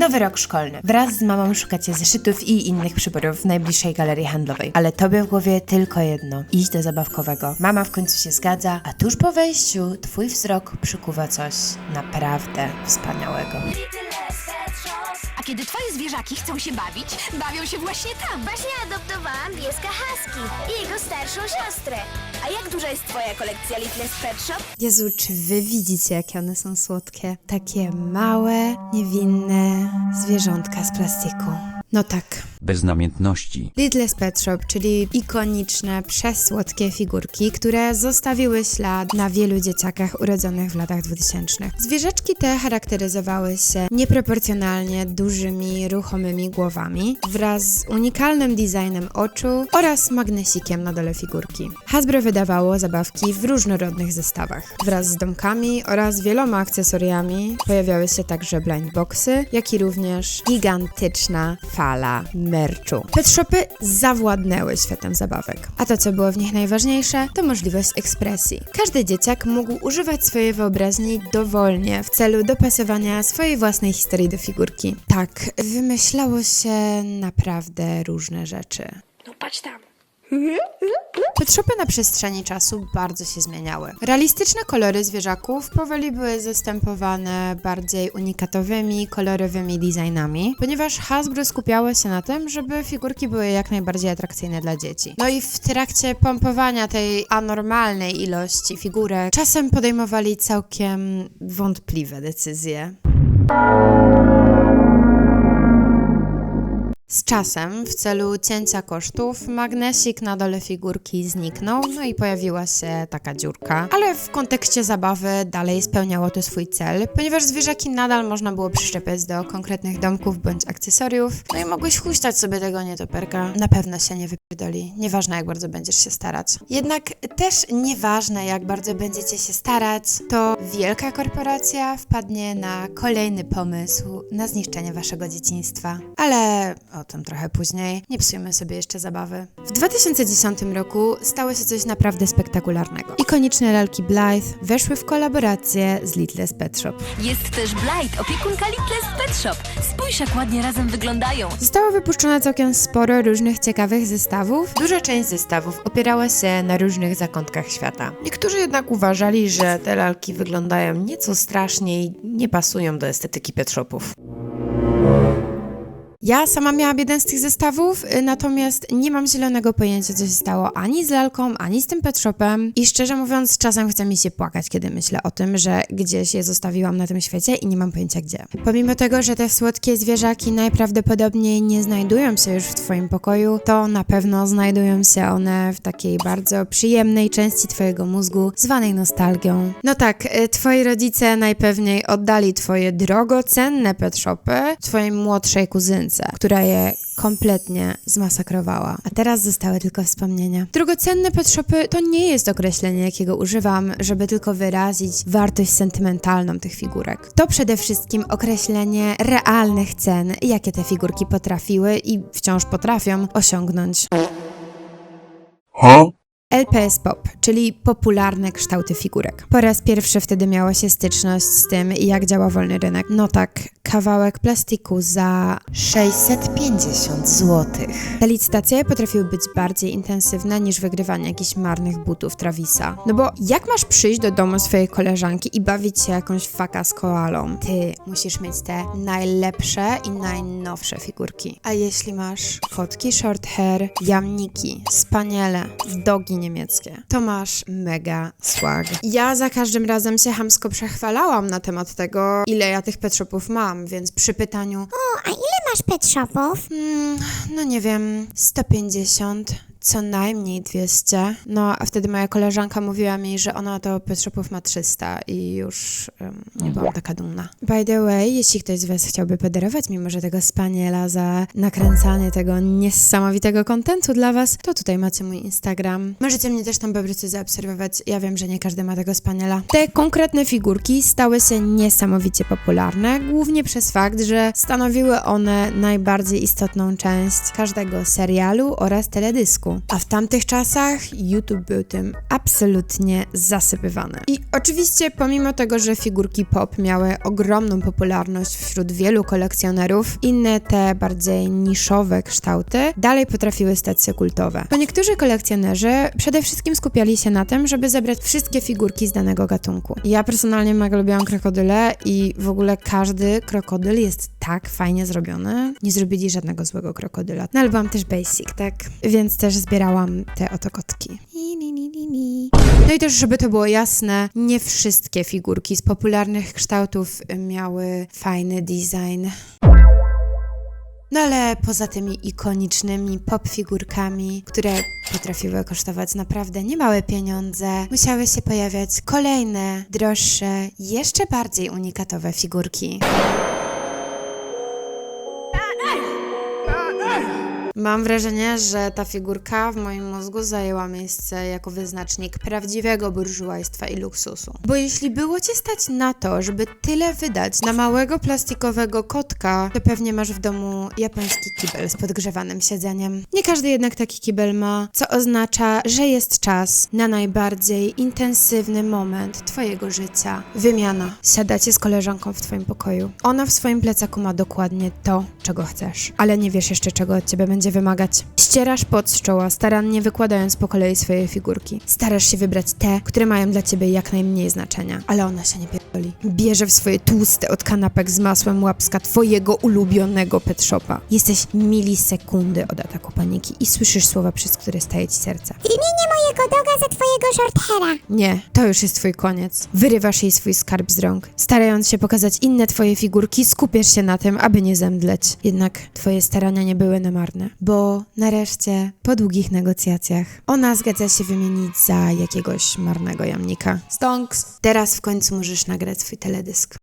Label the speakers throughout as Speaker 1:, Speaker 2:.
Speaker 1: Nowy rok szkolny. Wraz z mamą szukacie zeszytów i innych przyborów w najbliższej galerii handlowej. Ale tobie w głowie tylko jedno. Iść do zabawkowego. Mama w końcu się zgadza, a tuż po wejściu twój wzrok przykuwa coś naprawdę wspaniałego.
Speaker 2: Kiedy twoje zwierzaki chcą się bawić, bawią się właśnie tam.
Speaker 3: Właśnie adoptowałam pieska Husky i jego starszą siostrę. A jak duża jest twoja kolekcja Little Pet Shop?
Speaker 1: Jezu, czy wy widzicie, jakie one są słodkie? Takie małe, niewinne zwierzątka z plastiku. No tak.
Speaker 4: Bez namiętności.
Speaker 1: Lidl's Pet Shop, czyli ikoniczne, przesłodkie figurki, które zostawiły ślad na wielu dzieciakach urodzonych w latach 2000. Zwierzaczki te charakteryzowały się nieproporcjonalnie dużymi, ruchomymi głowami wraz z unikalnym designem oczu oraz magnesikiem na dole figurki. Hasbro wydawało zabawki w różnorodnych zestawach. Wraz z domkami oraz wieloma akcesoriami pojawiały się także blindboxy, jak i również gigantyczna fala merchu. Pet shopy zawładnęły światem zabawek. A to, co było w nich najważniejsze, to możliwość ekspresji. Każdy dzieciak mógł używać swojej wyobraźni dowolnie w celu dopasowania swojej własnej historii do figurki. Tak, wymyślało się naprawdę różne rzeczy.
Speaker 3: No patrz tam.
Speaker 1: Shopy na przestrzeni czasu bardzo się zmieniały. Realistyczne kolory zwierzaków powoli były zastępowane bardziej unikatowymi, kolorowymi designami, ponieważ Hasbro skupiało się na tym, żeby figurki były jak najbardziej atrakcyjne dla dzieci. No i w trakcie pompowania tej anormalnej ilości figurek czasem podejmowali całkiem wątpliwe decyzje. Z czasem, w celu cięcia kosztów, magnesik na dole figurki zniknął, no i pojawiła się taka dziurka. Ale w kontekście zabawy dalej spełniało to swój cel, ponieważ zwierzaki nadal można było przyczepiać do konkretnych domków bądź akcesoriów, no i mogłeś huśtać sobie tego nietoperka. Na pewno się nie wypierdoli, nieważne jak bardzo będziesz się starać. Jednak też nieważne jak bardzo będziecie się starać, to wielka korporacja wpadnie na kolejny pomysł na zniszczenie waszego dzieciństwa. Ale o tym trochę później. Nie psujmy sobie jeszcze zabawy. W 2010 roku stało się coś naprawdę spektakularnego. Ikoniczne lalki Blythe weszły w kolaborację z Little's Pet Shop.
Speaker 2: Jest też Blight, opiekunka Little's Pet Shop. Spójrz, jak ładnie razem wyglądają.
Speaker 1: Zostało wypuszczone całkiem sporo różnych ciekawych zestawów. Duża część zestawów opierała się na różnych zakątkach świata. Niektórzy jednak uważali, że te lalki wyglądają nieco strasznie i nie pasują do estetyki pet shopów. Ja sama miałam jeden z tych zestawów, y, natomiast nie mam zielonego pojęcia, co się stało ani z lalką, ani z tym pet shopem. I szczerze mówiąc, czasem chce mi się płakać, kiedy myślę o tym, że gdzieś je zostawiłam na tym świecie i nie mam pojęcia gdzie. Pomimo tego, że te słodkie zwierzaki najprawdopodobniej nie znajdują się już w Twoim pokoju, to na pewno znajdują się one w takiej bardzo przyjemnej części Twojego mózgu, zwanej nostalgią. No tak, y, Twoi rodzice najpewniej oddali Twoje drogocenne pet shopy Twojej młodszej kuzynce, która je kompletnie zmasakrowała. A teraz zostały tylko wspomnienia. Drogocenne pet to nie jest określenie, jakiego używam, żeby tylko wyrazić wartość sentymentalną tych figurek. To przede wszystkim określenie realnych cen, jakie te figurki potrafiły i wciąż potrafią osiągnąć. LPS Pop, czyli popularne kształty figurek. Po raz pierwszy wtedy miała się styczność z tym, jak działa wolny rynek. No tak, kawałek plastiku za 650 zł. Te licytacje potrafiły być bardziej intensywne niż wygrywanie jakichś marnych butów Travisa. No bo jak masz przyjść do domu swojej koleżanki i bawić się jakąś faka z koalą? Ty musisz mieć te najlepsze i najnowsze figurki. A jeśli masz kotki short hair, jamniki, spaniele, dogi niemieckie, to masz mega swag. Ja za każdym razem się chamsko przechwalałam na temat tego, ile ja tych pet shopów mam, więc przy pytaniu,
Speaker 3: O, a ile masz pet shopów?
Speaker 1: mm, no nie wiem, 150, co najmniej 200. No, a wtedy moja koleżanka mówiła mi, że ona to pet shopów ma 300 i już em, nie byłam taka dumna. By the way, jeśli ktoś z Was chciałby podarować mi może tego spaniela za nakręcanie tego niesamowitego kontentu dla Was, to tutaj macie mój Instagram. Możecie mnie też tam po prostu zaobserwować. Ja wiem, że nie każdy ma tego spaniela. Te konkretne figurki stały się niesamowicie popularne, głównie przez fakt, że stanowiły one najbardziej istotną część każdego serialu oraz teledysku. A w tamtych czasach YouTube był tym absolutnie zasypywany. I oczywiście, pomimo tego, że figurki pop miały ogromną popularność wśród wielu kolekcjonerów, inne te bardziej niszowe kształty dalej potrafiły stać się kultowe. Bo niektórzy kolekcjonerzy przede wszystkim skupiali się na tym, żeby zebrać wszystkie figurki z danego gatunku. Ja personalnie mega lubiłam krokodyle i w ogóle każdy krokodyl jest tak fajnie zrobiony. Nie zrobili żadnego złego krokodyla. No ale byłam też basic, tak? Więc też zbierałam te oto kotki. No i też, żeby to było jasne, nie wszystkie figurki z popularnych kształtów miały fajny design. No ale poza tymi ikonicznymi pop figurkami, które potrafiły kosztować naprawdę niemałe pieniądze, musiały się pojawiać kolejne, droższe, jeszcze bardziej unikatowe figurki. Mam wrażenie, że ta figurka w moim mózgu zajęła miejsce jako wyznacznik prawdziwego burżuajstwa i luksusu. Bo jeśli było cię stać na to, żeby tyle wydać na małego plastikowego kotka, to pewnie masz w domu japoński kibel z podgrzewanym siedzeniem. Nie każdy jednak taki kibel ma, co oznacza, że jest czas na najbardziej intensywny moment twojego życia. Wymiana. Siadacie z koleżanką w twoim pokoju. Ona w swoim plecaku ma dokładnie to, czego chcesz, ale nie wiesz jeszcze, czego od ciebie będzie wymagać. Ścierasz pot z czoła, starannie wykładając po kolei swoje figurki. Starasz się wybrać te, które mają dla ciebie jak najmniej znaczenia, ale ona się nie pierdoli. Bierze w swoje tłuste od kanapek z masłem łapska twojego ulubionego pet shopa. Jesteś milisekundy od ataku paniki i słyszysz słowa, przez które staje ci serce.
Speaker 4: Wymienię mojego doga za twojego shorthera.
Speaker 1: Nie, to już jest twój koniec. Wyrywasz jej swój skarb z rąk. Starając się pokazać inne twoje figurki, skupiasz się na tym, aby nie zemdleć. Jednak twoje starania nie były namarne, bo nareszcie, po długich negocjacjach, ona zgadza się wymienić za jakiegoś marnego jamnika. Stonks! Teraz w końcu możesz nagrać swój teledysk.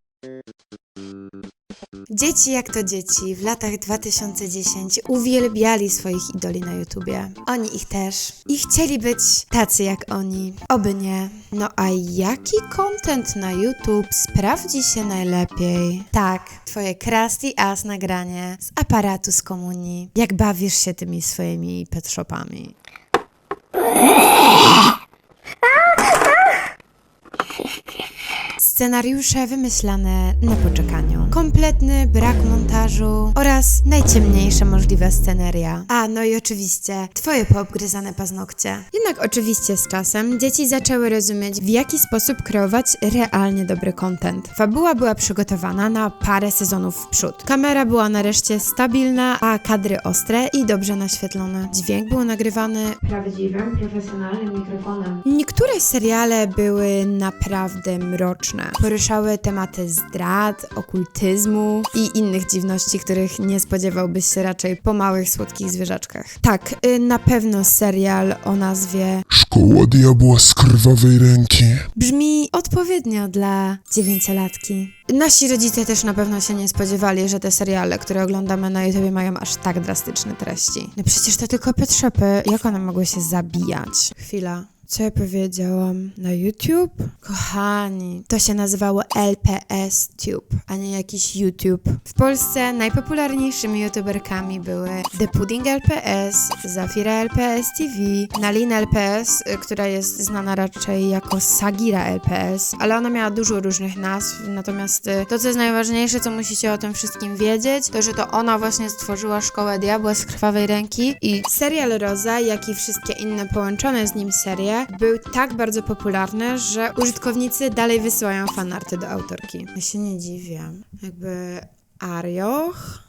Speaker 1: Dzieci jak to dzieci w latach 2010 uwielbiali swoich idoli na YouTubie. Oni ich też. I chcieli być tacy jak oni. Oby nie. No a jaki content na YouTube sprawdzi się najlepiej? Tak, twoje crusty ass nagranie z aparatu z komunii. Jak bawisz się tymi swoimi pet shopami. Scenariusze wymyślane na poczekaniu. Kompletny brak montażu oraz najciemniejsza możliwa sceneria. A, no i oczywiście twoje poobgryzane paznokcie. Jednak oczywiście z czasem dzieci zaczęły rozumieć, w jaki sposób kreować realnie dobry content. Fabuła była przygotowana na parę sezonów w przód. Kamera była nareszcie stabilna, a kadry ostre i dobrze naświetlone. Dźwięk był nagrywany prawdziwym, profesjonalnym mikrofonem. Niektóre seriale były naprawdę mroczne. Poruszały tematy zdrad, okultyzmu i innych dziwności, których nie spodziewałbyś się raczej po małych, słodkich zwierzaczkach. Tak, y, na pewno serial o nazwie
Speaker 5: Szkoła diabła z krwawej ręki.
Speaker 1: brzmi odpowiednio dla dziewięciolatki. Nasi rodzice też na pewno się nie spodziewali, że te seriale, które oglądamy na YouTube mają aż tak drastyczne treści. No przecież to tylko pet shopy. Jak one mogły się zabijać? Chwila. Co ja powiedziałam? Na YouTube? Kochani, to się nazywało LPS Tube, a nie jakiś YouTube. W Polsce najpopularniejszymi youtuberkami były The Pudding LPS, Zafira LPS TV, Nalina LPS, która jest znana raczej jako Sagira LPS, ale ona miała dużo różnych nazw, natomiast y, to, co jest najważniejsze, co musicie o tym wszystkim wiedzieć, to, że to ona właśnie stworzyła Szkołę Diabła z Krwawej Ręki i serial Roza, jak i wszystkie inne połączone z nim serie, był tak bardzo popularny, że użytkownicy dalej wysyłają fanarty do autorki. Ja się nie dziwię. Jakby Arioch...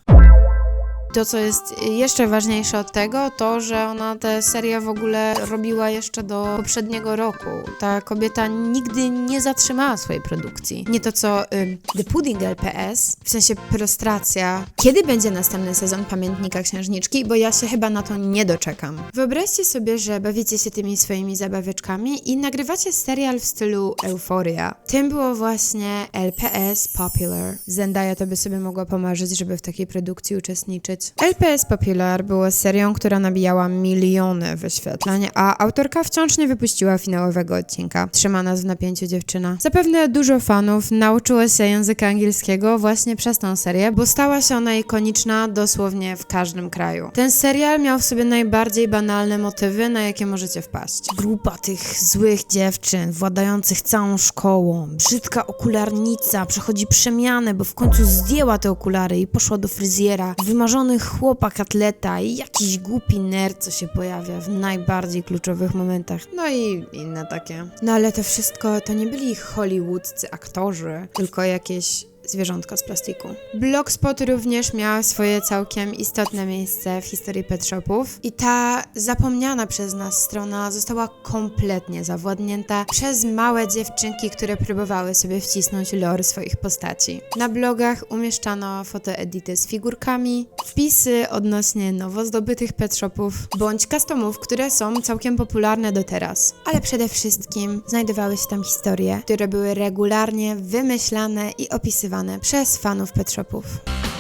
Speaker 1: To, co jest jeszcze ważniejsze od tego, to, że ona tę serię w ogóle robiła jeszcze do poprzedniego roku. Ta kobieta nigdy nie zatrzymała swojej produkcji. Nie to, co ym, The Pudding LPS, w sensie prostracja. Kiedy będzie następny sezon Pamiętnika Księżniczki? Bo ja się chyba na to nie doczekam. Wyobraźcie sobie, że bawicie się tymi swoimi zabawieczkami i nagrywacie serial w stylu Euphoria. Tym było właśnie LPS Popular. Zendaya to by sobie mogła pomarzyć, żeby w takiej produkcji uczestniczyć. Zobaczyć. LPS Popular było serią, która nabijała miliony wyświetleń, a autorka wciąż nie wypuściła finałowego odcinka. Trzyma nas w napięciu dziewczyna. Zapewne dużo fanów nauczyło się języka angielskiego właśnie przez tą serię, bo stała się ona ikoniczna dosłownie w każdym kraju. Ten serial miał w sobie najbardziej banalne motywy, na jakie możecie wpaść. Grupa tych złych dziewczyn, władających całą szkołą, brzydka okularnica przechodzi przemianę, bo w końcu zdjęła te okulary i poszła do fryzjera, wymarzony chłopak atleta i jakiś głupi nerd, co się pojawia w najbardziej kluczowych momentach. No i inne takie. No ale to wszystko to nie byli hollywoodzcy aktorzy, tylko jakieś zwierzątka z plastiku. Blogspot również miał swoje całkiem istotne miejsce w historii pet shopów i ta zapomniana przez nas strona została kompletnie zawładnięta przez małe dziewczynki, które próbowały sobie wcisnąć lore swoich postaci. Na blogach umieszczano fotoedity z figurkami, wpisy odnośnie nowo zdobytych pet shopów, bądź customów, które są całkiem popularne do teraz. Ale przede wszystkim znajdowały się tam historie, które były regularnie wymyślane i opisywane przez fanów pet shopów.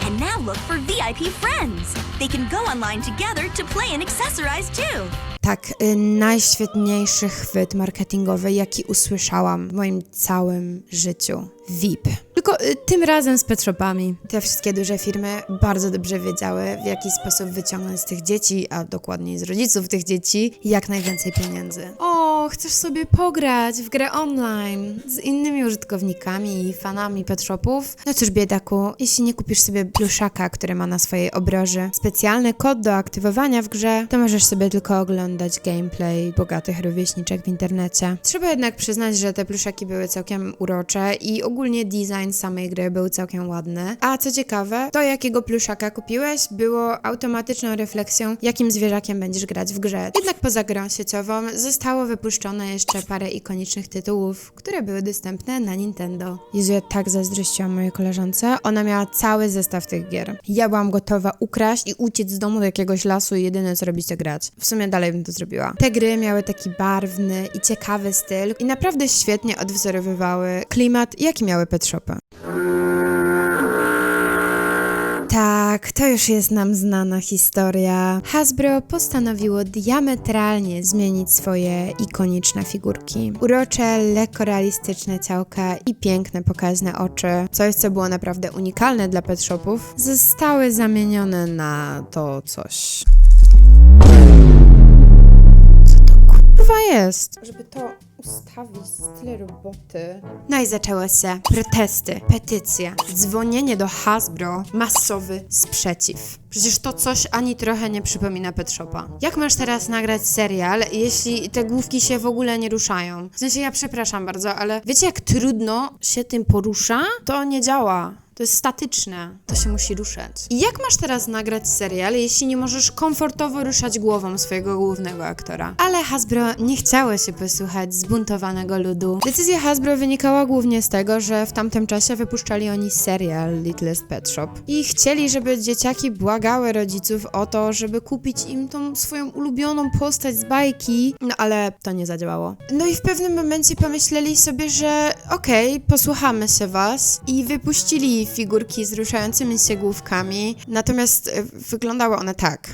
Speaker 6: And now look for VIP friends. They can go online together to play and accessorize too.
Speaker 1: Tak, y, najświetniejszy chwyt marketingowy, jaki usłyszałam w moim całym życiu. VIP. Tylko y, tym razem z pet shopami. Te wszystkie duże firmy bardzo dobrze wiedziały, w jaki sposób wyciągnąć z tych dzieci, a dokładniej z rodziców tych dzieci, jak najwięcej pieniędzy. O, chcesz sobie pograć w grę online z innymi użytkownikami i fanami pet shopów? No cóż, biedaku, jeśli nie kupisz sobie pluszaka, który ma na swojej obroży specjalny kod do aktywowania w grze, to możesz sobie tylko oglądać gameplay bogatych rówieśniczek w internecie. Trzeba jednak przyznać, że te pluszaki były całkiem urocze i ogólnie design samej gry był całkiem ładny. A co ciekawe, to jakiego pluszaka kupiłeś było automatyczną refleksją, jakim zwierzakiem będziesz grać w grze. Jednak poza grą sieciową zostało wypuszczone jeszcze parę ikonicznych tytułów, które były dostępne na Nintendo. Jezu, ja tak zazdrościłam mojej koleżance. Ona miała cały zestaw tych gier. Ja byłam gotowa ukraść i uciec z domu do jakiegoś lasu i jedyne co robić to grać. W sumie dalej bym to zrobiła. Te gry miały taki barwny i ciekawy styl i naprawdę świetnie odwzorowywały klimat, jaki miały pet shopy. Tak, to już jest nam znana historia. Hasbro postanowiło diametralnie zmienić swoje ikoniczne figurki. Urocze, lekko realistyczne ciałka i piękne, pokaźne oczy, coś co było naprawdę unikalne dla pet shopów, zostały zamienione na to coś. Co to kurwa jest? Żeby to ustawić z tyle roboty. No i zaczęły się protesty, petycje, dzwonienie do Hasbro, masowy sprzeciw. Przecież to coś ani trochę nie przypomina Pet. Jak masz teraz nagrać serial, jeśli te główki się w ogóle nie ruszają? W sensie ja przepraszam bardzo, ale wiecie jak trudno się tym porusza? To nie działa. To jest statyczne, to się musi ruszać. I jak masz teraz nagrać serial, jeśli nie możesz komfortowo ruszać głową swojego głównego aktora? Ale Hasbro nie chciało się posłuchać zbuntowanego ludu. Decyzja Hasbro wynikała głównie z tego, że w tamtym czasie wypuszczali oni serial Littlest Pet Shop i chcieli, żeby dzieciaki błagały rodziców o to, żeby kupić im tą swoją ulubioną postać z bajki, no ale to nie zadziałało. No i w pewnym momencie pomyśleli sobie, że okej, posłuchamy się was i wypuścili figurki z ruszającymi się główkami, natomiast e, wyglądały one tak.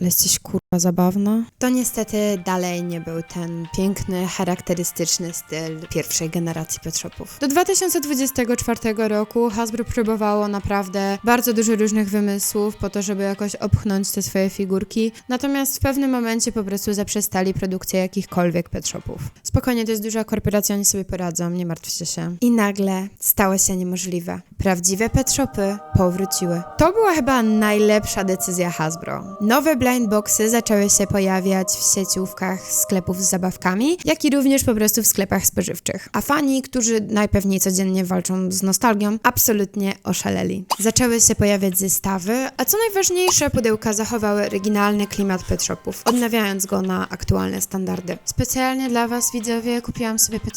Speaker 1: Ale jesteś kurwa zabawna. To niestety dalej nie był ten piękny, charakterystyczny styl pierwszej generacji pet shopów. Do 2024 roku Hasbro próbowało naprawdę bardzo dużo różnych wymysłów po to, żeby jakoś opchnąć te swoje figurki, natomiast w pewnym momencie po prostu zaprzestali produkcję jakichkolwiek pet shopów. Spokojnie, to jest duża korporacja, oni sobie poradzą, nie martwcie się. I nagle stało się niemożliwe. Prawdziwe pet shopy powróciły. To była chyba najlepsza decyzja Hasbro. Nowe blind boxy zaczęły się pojawiać w sieciówkach sklepów z zabawkami, jak i również po prostu w sklepach spożywczych. A fani, którzy najpewniej codziennie walczą z nostalgią, absolutnie oszaleli. Zaczęły się pojawiać zestawy, a co najważniejsze, pudełka zachowały oryginalny klimat pet odnawiając go na aktualne standardy. Specjalnie dla was, widzowie, kupiłam sobie pet.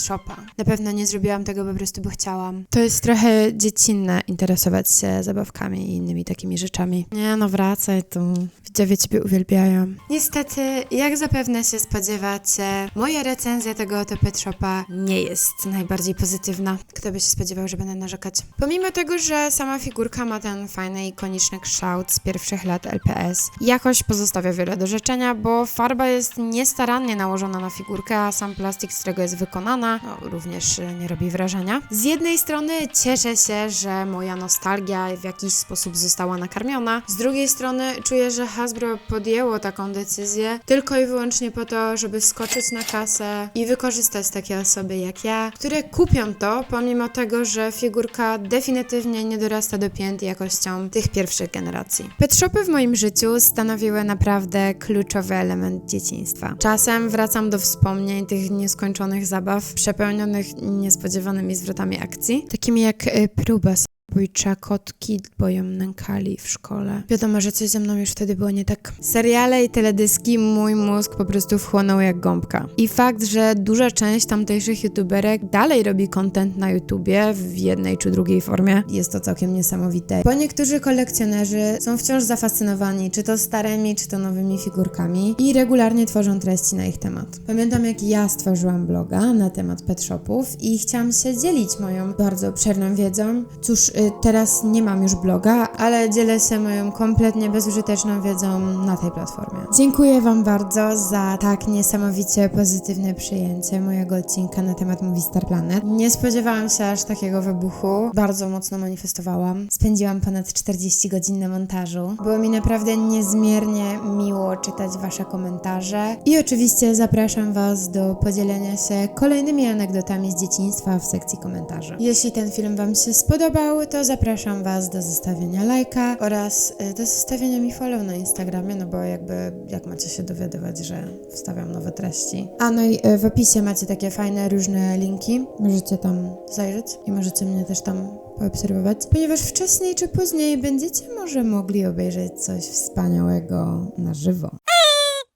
Speaker 1: Na pewno nie zrobiłam tego po prostu, bo chciałam. To jest trochę dziecinne interesować się zabawkami i innymi takimi rzeczami. Nie no, wracaj tu. Widzowie ciebie uwielbiają. Niestety, jak zapewne się spodziewacie, moja recenzja tego oto Shopa nie jest najbardziej pozytywna. Kto by się spodziewał, że będę narzekać? Pomimo tego, że sama figurka ma ten fajny, ikoniczny kształt z pierwszych lat LPS, jakość pozostawia wiele do życzenia, bo farba jest niestarannie nałożona na figurkę, a sam plastik, z którego jest wykonana, no, również nie robi wrażenia. Z jednej strony cieszę się, że moja nostalgia w jakiś sposób została nakarmiona, z drugiej strony czuję, że Hasbro podjęło taką decyzję tylko i wyłącznie po to, żeby skoczyć na kasę i wykorzystać takie osoby jak ja, które kupią to, pomimo tego, że figurka definitywnie nie dorasta do pięt jakością tych pierwszych generacji. Pet shopy w moim życiu stanowiły naprawdę kluczowy element dzieciństwa. Czasem wracam do wspomnień tych nieskończonych zabaw, przepełnionych niespodziewanymi zwrotami akcji, takimi jak y, próba Bójcza kotki, bo ją nękali w szkole. Wiadomo, że coś ze mną już wtedy było nie tak. Seriale i teledyski mój mózg po prostu wchłonął jak gąbka. I fakt, że duża część tamtejszych youtuberek dalej robi content na YouTubie w jednej czy drugiej formie, jest to całkiem niesamowite. Bo niektórzy kolekcjonerzy są wciąż zafascynowani czy to starymi, czy to nowymi figurkami i regularnie tworzą treści na ich temat. Pamiętam, jak ja stworzyłam bloga na temat pet shopów i chciałam się dzielić moją bardzo obszerną wiedzą. Cóż, teraz nie mam już bloga, ale dzielę się moją kompletnie bezużyteczną wiedzą na tej platformie. Dziękuję Wam bardzo za tak niesamowicie pozytywne przyjęcie mojego odcinka na temat Movie Star Planet. Nie spodziewałam się aż takiego wybuchu. Bardzo mocno manifestowałam. Spędziłam ponad 40 godzin na montażu. Było mi naprawdę niezmiernie miło czytać Wasze komentarze. I oczywiście zapraszam Was do podzielenia się kolejnymi anegdotami z dzieciństwa w sekcji komentarzy. Jeśli ten film Wam się spodobał, to zapraszam Was do zostawienia lajka oraz y, do zostawienia mi follow na Instagramie, no bo jakby jak macie się dowiadywać, że wstawiam nowe treści. A no i y, w opisie macie takie fajne, różne linki. Możecie tam zajrzeć i możecie mnie też tam poobserwować, ponieważ wcześniej czy później będziecie może mogli obejrzeć coś wspaniałego na żywo.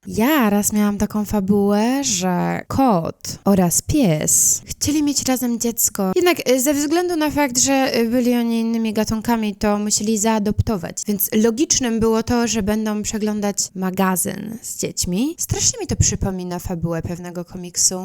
Speaker 1: Ja raz miałam taką fabułę, że kot oraz pies chcieli mieć razem dziecko. Jednak y, ze względu na fakt, że y, byli oni innymi gatunkami, to musieli zaadoptować. Więc logicznym było to, że będą przeglądać magazyn z dziećmi. Strasznie mi to przypomina fabułę pewnego komiksu.